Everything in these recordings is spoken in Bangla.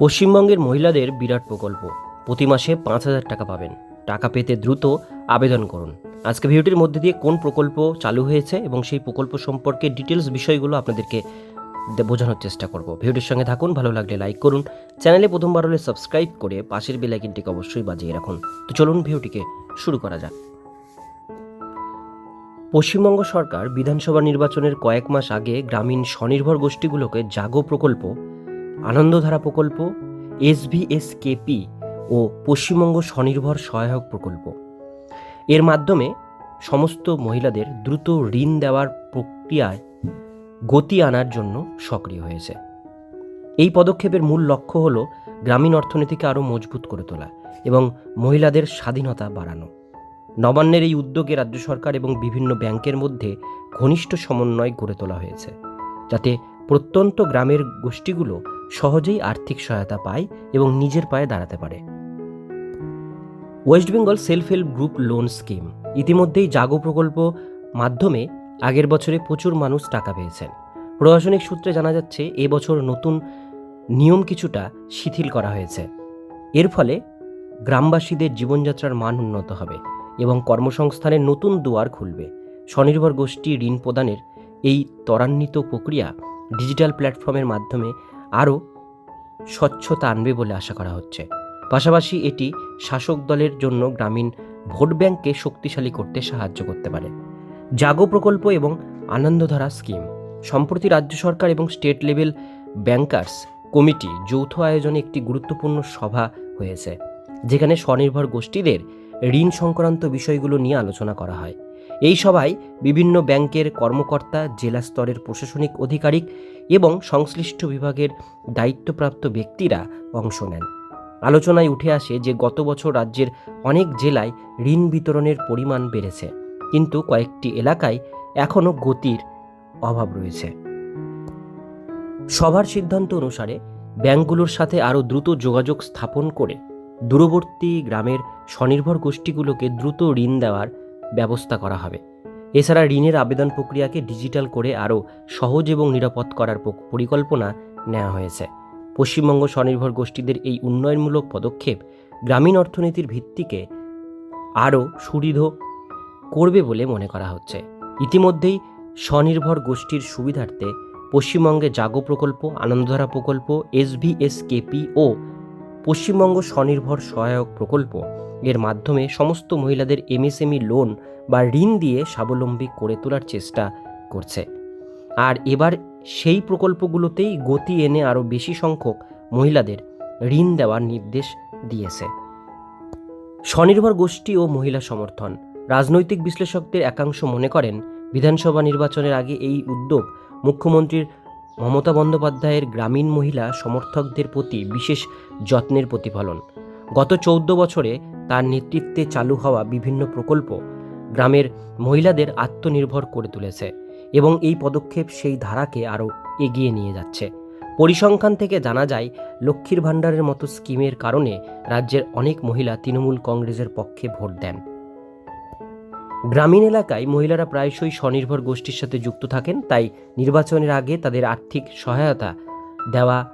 পশ্চিমবঙ্গের মহিলাদের বিরাট প্রকল্প। প্রতি মাসে পাঁচ হাজার টাকা পাবেন। টাকা পেতে দ্রুত আবেদন করুন। আজকে ভিডিওটির মধ্যে দিয়ে কোন প্রকল্প চালু হয়েছে এবং সেই প্রকল্প সম্পর্কে ডিটেলস বিষয়গুলো আপনাদেরকে বোঝানোর চেষ্টা করব। ভিডিওটির সঙ্গে থাকুন, ভালো লাগলে লাইক করুন। চ্যানেলে প্রথমবার হলে সাবস্ক্রাইব করে পাশের বেলাইকিনটিকে অবশ্যই বাজিয়ে রাখুন। তো চলুন ভিডিওটিকে শুরু করা যাক। পশ্চিমবঙ্গ সরকার বিধানসভা নির্বাচনের কয়েক মাস আগে গ্রামীণ স্বনির্ভর গোষ্ঠীগুলোকে জাগো প্রকল্প আনন্দধারা প্রকল্প এসভিএসকেপি ও পশ্চিমবঙ্গ স্বনির্ভর সহায়ক প্রকল্প। এর মাধ্যমে সমস্ত মহিলাদের দ্রুত ঋণ দেওয়ার প্রক্রিয়ায় গতি আনার জন্য সক্রিয় হয়েছে। এই পদক্ষেপের মূল লক্ষ্য হল গ্রামীণ অর্থনীতিকে আরও মজবুত করে তোলা এবং মহিলাদের স্বাধীনতা বাড়ানো। নবান্নের এই উদ্যোগে রাজ্য সরকার এবং বিভিন্ন ব্যাংকের মধ্যে ঘনিষ্ঠ সমন্বয় গড়ে তোলা হয়েছে, যাতে প্রত্যন্ত গ্রামের গোষ্ঠীগুলো সহজেই আর্থিক সহায়তা পায় এবং নিজের পায়ে দাঁড়াতে পারে। West Bengal self help group loan scheme. ইতিমধ্যেই জাগো প্রকল্প মাধ্যমে আগের বছরে প্রচুর মানুষ টাকা পেয়েছেন। প্রশাসনিক সূত্রে জানা যাচ্ছে এবছর নতুন নিয়ম কিছুটা শিথিল করা হয়েছে। এর ফলে গ্রামবাসীদের জীবনযাত্রার মান উন্নত হবে এবং কর্মসংস্থানের নতুন দুয়ার খুলবে। স্বনির্ভর গোষ্ঠী ঋণ প্রদানের এই ত্বরান্বিত প্রক্রিয়া ডিজিটাল প্ল্যাটফর্মের মাধ্যমে আরও স্বচ্ছতা আনবে বলে আশা করা হচ্ছে। পাশাপাশি এটি শাসক দলের জন্য গ্রামীণ ভোট ব্যাংককে শক্তিশালী করতে সাহায্য করতে পারে। জাগো প্রকল্প এবং আনন্দধারা স্কিম। সম্প্রতি রাজ্য সরকার এবং স্টেট লেভেল ব্যাংকার্স কমিটি যৌথ আয়োজনে একটি গুরুত্বপূর্ণ সভা হয়েছে, যেখানে স্বনির্ভর গোষ্ঠীদের ঋণ সংক্রান্ত বিষয়গুলো নিয়ে আলোচনা করা হয়। এই সভায় বিভিন্ন ব্যাংকের কর্মকর্তা, জেলা স্তরের প্রশাসনিক আধিকারিক এবং সংশ্লিষ্ট বিভাগের দায়িত্বপ্রাপ্ত ব্যক্তিরা অংশ নেন। আলোচনায় উঠে আসে যে গত বছর রাজ্যের অনেক জেলায় ঋণ বিতরণের পরিমাণ বেড়েছে, কিন্তু কয়েকটি এলাকায় এখনও গতির অভাব রয়েছে। সভার সিদ্ধান্ত অনুসারে ব্যাংকগুলোর সাথে আরও দ্রুত যোগাযোগ স্থাপন করে দূরবর্তী গ্রামের স্বনির্ভর গোষ্ঠীগুলোকে দ্রুত ঋণ দেওয়ার ব্যবস্থা করা হবে। এছাড়া ঋণের আবেদন প্রক্রিয়াকে ডিজিটাল করে আরও সহজ এবং নিরাপদ করার পরিকল্পনা নেওয়া হয়েছে। পশ্চিমবঙ্গ স্বনির্ভর গোষ্ঠীদের এই উন্নয়নমূলক পদক্ষেপ গ্রামীণ অর্থনীতির ভিত্তিকে আরও সুদৃঢ় করবে বলে মনে করা হচ্ছে। ইতিমধ্যেই স্বনির্ভর গোষ্ঠীর সুবিধার্থে পশ্চিমবঙ্গে জাগো প্রকল্প, আনন্দধারা প্রকল্প এসভিএসকেপি ও পশ্চিমবঙ্গ স্বনির্ভর সহায়ক প্রকল্প। এর মাধ্যমে সমস্ত মহিলাদের এমএসএমই লোন বা ঋণ দিয়ে স্বাবলম্বী করে তোলার চেষ্টা করছে। আর এবার সেই প্রকল্পগুলোতেই গতি এনে আরও বেশি সংখ্যক মহিলাদের ঋণ দেওয়ার নির্দেশ দিয়েছে। স্বনির্ভর গোষ্ঠী ও মহিলা সমর্থন। রাজনৈতিক বিশ্লেষকদের একাংশ মনে করেন, বিধানসভা নির্বাচনের আগে এই উদ্যোগ মুখ্যমন্ত্রীর মমতা বন্দ্যোপাধ্যায়ের গ্রামীণ মহিলা সমর্থকদের প্রতি বিশেষ যত্নের প্রতিফলন। গত চৌদ্দ বছরে তার নেতৃত্বে চালু হওয়া বিভিন্ন প্রকল্প গ্রামের মহিলাদের আত্মনির্ভর করে তুলেছে এবং এই পদক্ষেপ সেই ধারাকে আরও এগিয়ে নিয়ে যাচ্ছে। পরিসংখ্যান থেকে জানা যায়, লক্ষ্মীর ভাণ্ডারের মতো স্কিমের কারণে রাজ্যের অনেক মহিলা তৃণমূল কংগ্রেসের পক্ষে ভোট দেন। গ্রামীণ এলাকায় মহিলারা প্রায়শই স্বনির্ভর গোষ্ঠীর সাথে যুক্ত থাকেন, তাই নির্বাচনের আগে তাদের আর্থিক সহায়তা দেওয়া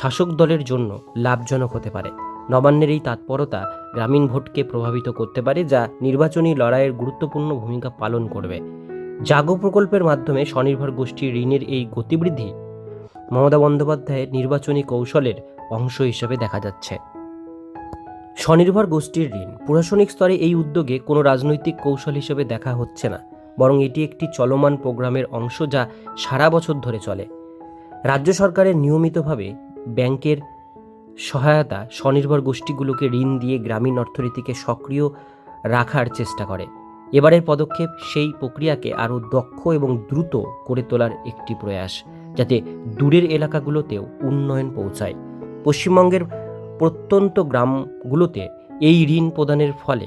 শাসক দলের জন্য লাভজনক হতে পারে। নবান্নের এই তৎপরতা গ্রামীণ ভোটকে প্রভাবিত করতে পারে, যা নির্বাচনী লড়াইয়ের গুরুত্বপূর্ণ ভূমিকা পালন করবে। জাগো প্রকল্পের মাধ্যমে স্বনির্ভর গোষ্ঠীর ঋণের এই গতিবৃদ্ধি মমতা বন্দ্যোপাধ্যায়ের নির্বাচনী কৌশলের অংশ হিসেবে দেখা যাচ্ছে। স্বনির্ভর গোষ্ঠীর ঋণ। প্রশাসনিক স্তরে এই উদ্যোগে কোনো রাজনৈতিক কৌশল হিসেবে দেখা হচ্ছে না, বরং এটি একটি চলমান প্রোগ্রামের অংশ যা সারা বছর ধরে চলে। রাজ্য সরকারের নিয়মিতভাবে ব্যাংকের সহায়তা স্বনির্ভর গোষ্ঠীগুলোকে ঋণ দিয়ে গ্রামীণ অর্থনীতিকে সক্রিয় রাখার চেষ্টা করে। এবারের পদক্ষেপ সেই প্রক্রিয়াকে আরও দক্ষ এবং দ্রুত করে তোলার একটি প্রয়াস, যাতে দূরের এলাকাগুলোতেও উন্নয়ন পৌঁছায়। পশ্চিমবঙ্গের প্রত্যন্ত গ্রামগুলোতে এই ঋণ প্রদানের ফলে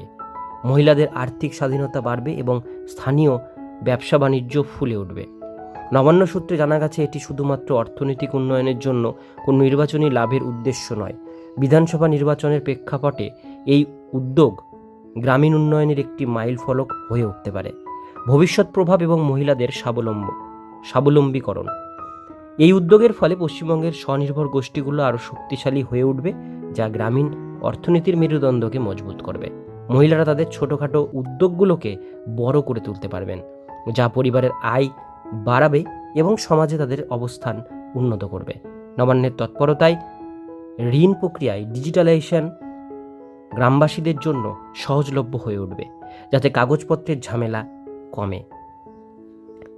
মহিলাদের আর্থিক স্বাধীনতা বাড়বে এবং স্থানীয় ব্যবসা বাণিজ্য ফুলে উঠবে। নবান্ন সূত্রে জানা গেছে, এটি শুধুমাত্র অর্থনৈতিক উন্নয়নের জন্য কোনো নির্বাচনী লাভের উদ্দেশ্য নয়। বিধানসভা নির্বাচনের প্রেক্ষাপটে এই উদ্যোগ গ্রামীণ উন্নয়নের একটি মাইল ফলক হয়ে উঠতে পারে। ভবিষ্যৎ প্রভাব এবং মহিলাদের স্বাবলম্ব, স্বাবলম্বীকরণ। এই উদ্যোগের ফলে পশ্চিমবঙ্গের স্বনির্ভর গোষ্ঠীগুলো আরও শক্তিশালী হয়ে উঠবে যা গ্রামীণ অর্থনীতির মেরুদণ্ডকে মজবুত করবে। মহিলারা তাদের ছোটোখাটো উদ্যোগগুলোকে বড় করে তুলতে পারবেন, যা পরিবারের আয় বাড়াবে এবং সমাজে তাদের অবস্থান উন্নত করবে। নবান্নের তৎপরতায় ঋণ প্রক্রিয়ায় ডিজিটালাইজেশন গ্রামবাসীদের জন্য সহজলভ্য হয়ে উঠবে, যাতে কাগজপত্রের ঝামেলা কমে।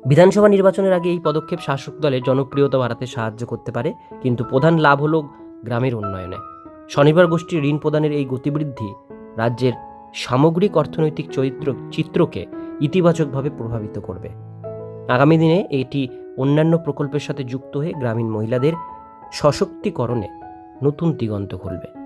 বিধানসভা নির্বাচনের আগে এই পদক্ষেপ শাসক দলের জনপ্রিয়তা বাড়াতে সাহায্য করতে পারে, কিন্তু প্রধান লাভ হল গ্রামের উন্নয়নে। স্বনির্ভর গোষ্ঠীর ঋণ প্রদানের এই গতিবৃদ্ধি রাজ্যের সামগ্রিক অর্থনৈতিক চরিত্র, চিত্রকে ইতিবাচকভাবে প্রভাবিত করবে। আগামী দিনে এটি অন্যান্য প্রকল্পের সাথে যুক্ত হয়ে গ্রামীণ মহিলাদের সশক্তিকরণে নতুন দিগন্ত খুলবে।